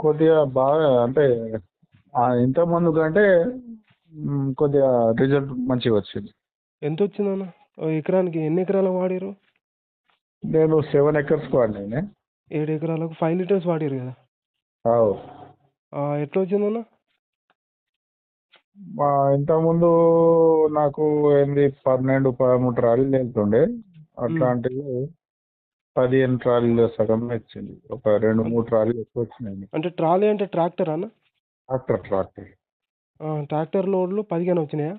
కొద్దిగా బాగా అంటే ఇంతకుముందు కంటే కొద్దిగా రిజల్ట్ మంచిగా వచ్చింది. ఎంత వచ్చిందన్న ఓ ఎకరానికి ఎన్ని ఎకరాలు వాడారు నేను సెవెన్ ఎకర్స్ వాడినాను ఏడు ఎకరాలకు ఫైవ్ లీటర్స్ వాడారు కదా? ఎట్లా వచ్చిందన్న మా ఇంతకుముందు నాకు ఏంది పన్నెండు పదమూడు ట్రాలీలు వెళ్తుండే అట్లాంటివి. పదిహేను ట్రాలీలు సగం వచ్చింది. ఒక రెండు మూడు ట్రాలీలు ఎక్కువ వచ్చినాయి. అంటే ట్రాలీ అంటే ట్రాక్టర్ అన్న? Tractor tractor. ట్రాక్టర్ లోడ్లు పదిహేను వచ్చినాయా?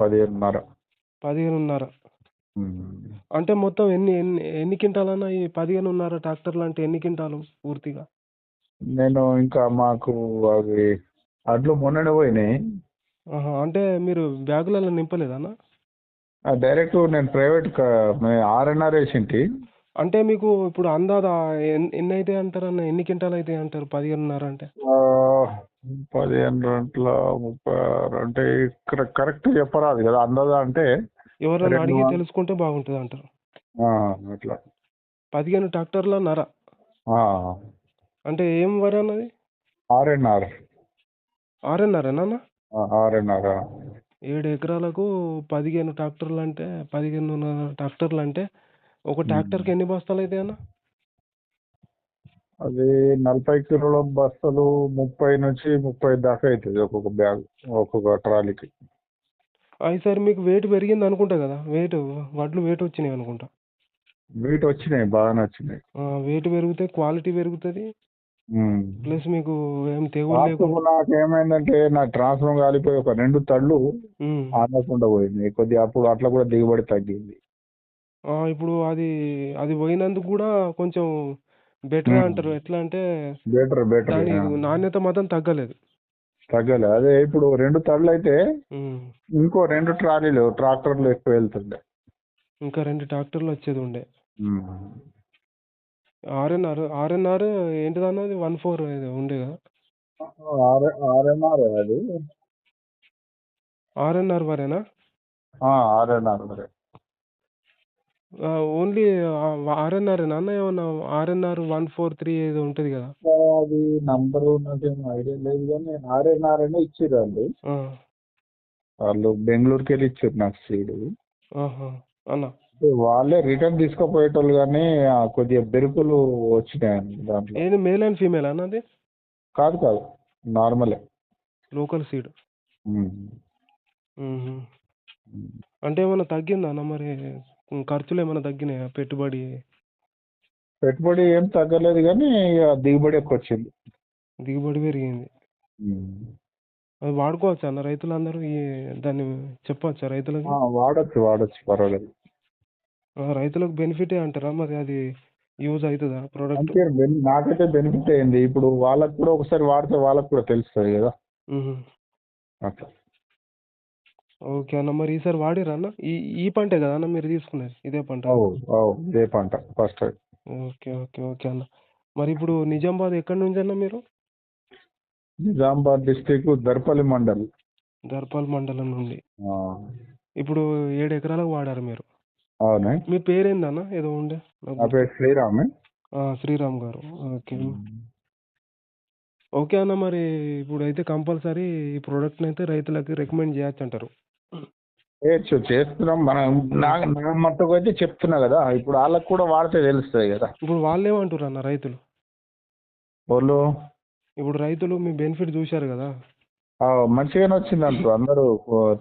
పదిహేనున్నర. పదిహేనున్నర. అంటే మొత్తం ఎన్ని ఎన్ని ఎన్ని క్వింటాలన్న ఈ పదిహేనున్నర ట్రాక్టర్లు అంటే ఎన్ని క్వింటాలు పూర్తిగా? నేను ఇంకా మాకు అవి అడ్లు మొన్ననే పోయినాయి. అంటే మీరు బ్యాగులలో నింపలేదన్న డైరెక్ట్ నేను ప్రైవేట్ ఆర్ఎన్ఆర్ వేసింటి. అంటే మీకు ఇప్పుడు అందాదా? ఎన్- ఎన్ని అయితే అంటారన్న ఎన్ని క్వింటాలు అయితే అంటారు? పదిహేనున్నర అంటే. పదిహేను గంటల ముప్పై అంటే ఇక్కడ కరెక్ట్ చెప్పరాదు కదా? అందదా అంటే ఎవరైనా అడిగి తెలుసుకుంటే బాగుంటుంది అంటారు. అట్లా. పదిహేను ట్రాక్టర్ల నర. అంటే ఏం వరి అన్నది? ఆర్ఎన్ఆర్ ఆరున్నరేనా ఆర్ఎన్ఆర్ ఏడు ఎకరాలకు పదిహేను ట్రాక్టర్లు అంటే పదిహేను ట్రాక్టర్లు అంటే ఒక ట్రాక్టర్కి ఎన్ని బస్తాలు అవుతాయి అన్న? అది నలభై కిలోల బస్తాలు ముప్పై నుంచి ముప్పై దాకా అవుతుంది ఒక్కొక్క బ్యాగ్ ఒక్కొక్క ట్రాలీకి. ఈసారి మీకు వెయిట్ పెరిగింది అనుకుంటా కదా? వెయిట్ వడ్లు వెయిట్ వచ్చినాయి అనుకుంటా. వీటి వచ్చినాయి బాగానే వచ్చినాయి. వెయిట్ పెరిగితే క్వాలిటీ పెరుగుతుంది. ప్లస్ మీకు ఏం తెగులు లాస్ట్ లేకుండా నాకు ఏమైందంటే నా ట్రాన్స్ఫర్ కాలిపోయి ఒక రెండు తళ్ళు. ఆడకుండా పోయింది. కొద్దిగా అప్పుడు అట్లా కూడా దిగుబడి తగ్గింది. ఇప్పుడు అది అది పోయినందుకు కూడా కొంచెం బెటర్. అంటారు. ఎట్లా అంటే బెటర్ బెటర్. దాని నాణ్యత మాత్రం తగ్గలేదు. తగ్గలే. అదే ఇప్పుడు రెండు తళ్ళు అయితే. ఇంకో రెండు ట్రాలీలు ట్రాక్టర్లు ఎక్కువ వెళ్తుండే. ఇంకా రెండు ట్రాక్టర్లు వచ్చేది ఉండే. ఆర్ఎన్ఆర్ ఆర్ఎన్ఆర్ ఏంటిదన్నది వన్ ఫోర్ ఉండే కదా ఆర్- ఆర్ఎన్ఆర్ అది. ఆర్ఎన్ఆర్ వరేనా? ఆర్ఎన్ఆర్ మరి ఓన్లీ ఆర్ఎన్ఆర్ అన్న? ఏమన్నా ఆర్ఎన్ఆర్ వన్ ఫోర్ త్రీ ఏదో ఉంటుంది కదా. అది నంబర్ నాకేం ఐడియా లేదు కానీ ఆర్ఎన్ఆర్ అని ఇచ్చారు వాళ్ళు. వాళ్ళు బెంగళూరుకి వెళ్ళి ఇచ్చారు నాకు సీడ్. అన్న. వాళ్ళే రిటర్న్ తీసుకుపోయేటోళ్ళు కానీ ఆ, కొద్దిగా బెరుకులు వచ్చినాయి దాంట్లో. ఏది మేల్ అండ్ ఫీమేల్ అన్నది కాదు కాదు. నార్మలే. Local seed um. అంటే ఏమన్నా తగ్గిందా అన్న మరి? ఉమ్, ఖర్చులు ఏమైనా తగ్గినాయా? పెట్టుబడి? పెట్టుబడి ఏం తగ్గలేదు కానీ ఇక దిగుబడి ఎక్కువ వచ్చింది. దిగుబడి పెరిగింది. ఉమ్. అది వాడుకోవచ్చా అన్న రైతులందరూ? ఈ దాన్ని చెప్పవచ్చా రైతులకి? ఆ, వాడచ్చు వాడచ్చు పర్వాలేదు. ఆ, రైతులకు బెనిఫిటే అంటారా? మరి అది యూజ్ అవుతుందా ప్రోడక్ట్ బెని- నాకైతే బెనిఫిట్ అయింది ఇప్పుడు వాళ్ళకి కూడా ఒకసారి వాడితే వాళ్ళకి కూడా తెలుస్తుంది కదా. అట్లా ఓకే. అన్న మరి ఈసారి వాడిరా అన్న? ఈ ఈ పంటే కదా అన్న మీరు తీసుకునేది? ఇదే పంట? అవు అవు ఇదే పంట ఫస్ట్. ఓకే ఓకే ఓకే అన్న. మరి ఇప్పుడు నిజామాబాద్ ఎక్కడి నుంచి అన్న మీరు? నిజామాబాద్ డిస్టిక్ దర్పల్లి మండల్. దర్పాల్ మండలం నుండి. ఆ, ఇప్పుడు ఏడు ఎకరాలకు వాడారు మీరు? అవునే? మీ పేరేందన్న ఏదో ఉండే. నాకు నా పేరు శ్రీరామ్. ఆ, శ్రీరామ్ గారు. ఓకే. ఓకే అన్న మరి ఇప్పుడు అయితే కంపల్సరీ ఈ ప్రోడక్ట్ని అయితే రైతులకు రికమెండ్ చేయొచ్చు అంటారు చేయొచ్చు చేస్తున్నాం. మనం నా నా మట్టుకు అయితే చెప్తున్నా కదా ఇప్పుడు వాళ్ళకి కూడా వాడితే తెలుస్తుంది కదా. ఇప్పుడు వాళ్ళు ఏమంటారు అన్న రైతులు? వాళ్ళు ఇప్పుడు రైతులు మీ బెనిఫిట్ చూశారు కదా. ఆ, మంచిగానే వచ్చింది అంటారు అందరూ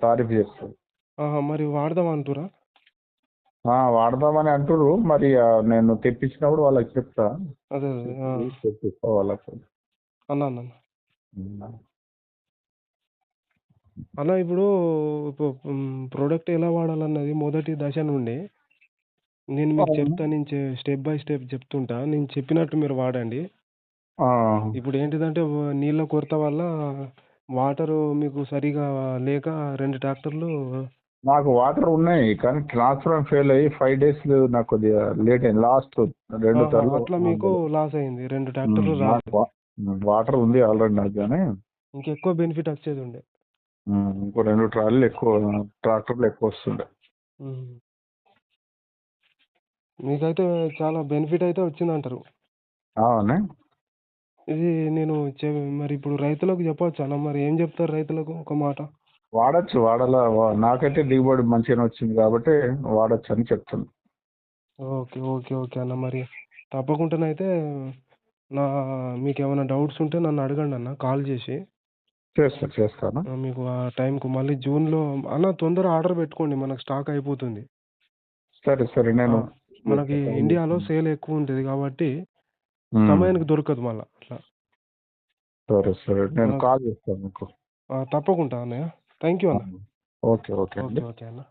తారీఫ్ చేస్తారు. ఆహా, మరి వాడదాం అంటురా వాడదామని అంటారు మరి ఆ, నేను తెప్పించినప్పుడు వాళ్ళకి చెప్తా అదే అదే ఆ. తెప్పిస్తా వాళ్ళకి అన్న అన్న అన్న. అన్న ఇప్పుడు ప్రోడక్ట్ ఎలా వాడాలన్నది మొదటి దశ నుండి నేను మీకు అవును. చెప్తా నేను స్టెప్ బై స్టెప్ చెప్తుంటా నేను చెప్పినట్టు మీరు వాడండి ఆ, ఇప్పుడు ఏంటిదంటే వ- నీళ్ళ కొరత వల్ల వాటర్ మీకు సరిగా లేక రెండు ట్రాక్టర్లు నాకు వాటర్ ఉన్నాయి కానీ ట్రాన్స్ఫర్ ఫెయిల్ అయ్యి ఫైవ్ డేస్ నాకు కొద్దిగా లేట్ అయింది. లాస్ట్ రెండు అట్లా మీకు లాస్ అయింది. రెండు ట్రాక్టర్లు వాటర్ ఉంది ఆల్రెడీ నాకు కానీ. ఇంకెక్కువ బెనిఫిట్ వచ్చేది ఉండే. ఇంకో రెండు ట్రాలీలు ఎక్కువ ట్రాక్టర్లు ఎక్కువ వస్తుండే. మీకైతే చాలా బెనిఫిట్ అయితే వచ్చిందంటారు. అవునే ఇది నేను మరి ఇప్పుడు రైతులకు చెప్పొచ్చా? అన్న మరి ఏం చెప్తారు రైతులకు ఒక మాట? వాడచ్చు వాడాల నాకైతే దిగుబడి మంచిగానే వచ్చింది కాబట్టి వాడచ్చు అని చెప్తాను ఓకే ఓకే ఓకే అన్న. మరి తప్పకుండానైతే నా మీకు ఏమైనా డౌట్స్ ఉంటే నన్ను అడగండి అన్న కాల్ చేసి. చేస్తా చేస్తాను. మీకు ఆ టైంకు మళ్ళీ జూన్లో అన్న తొందర ఆర్డర్ పెట్టుకోండి మనకు స్టాక్ అయిపోతుంది. సరే సరే నేను మనకి ఇండియాలో సేల్ ఎక్కువ ఉంటుంది కాబట్టి. సమయానికి దొరకదు మళ్ళీ అట్లా. సరే సరే నేను. కాల్ చేస్తాను మీకు. తప్పకుండా అన్నయ్య. థ్యాంక్ యూ అన్న ఓకే ఓకే అండి ఓకే ఓకే అన్న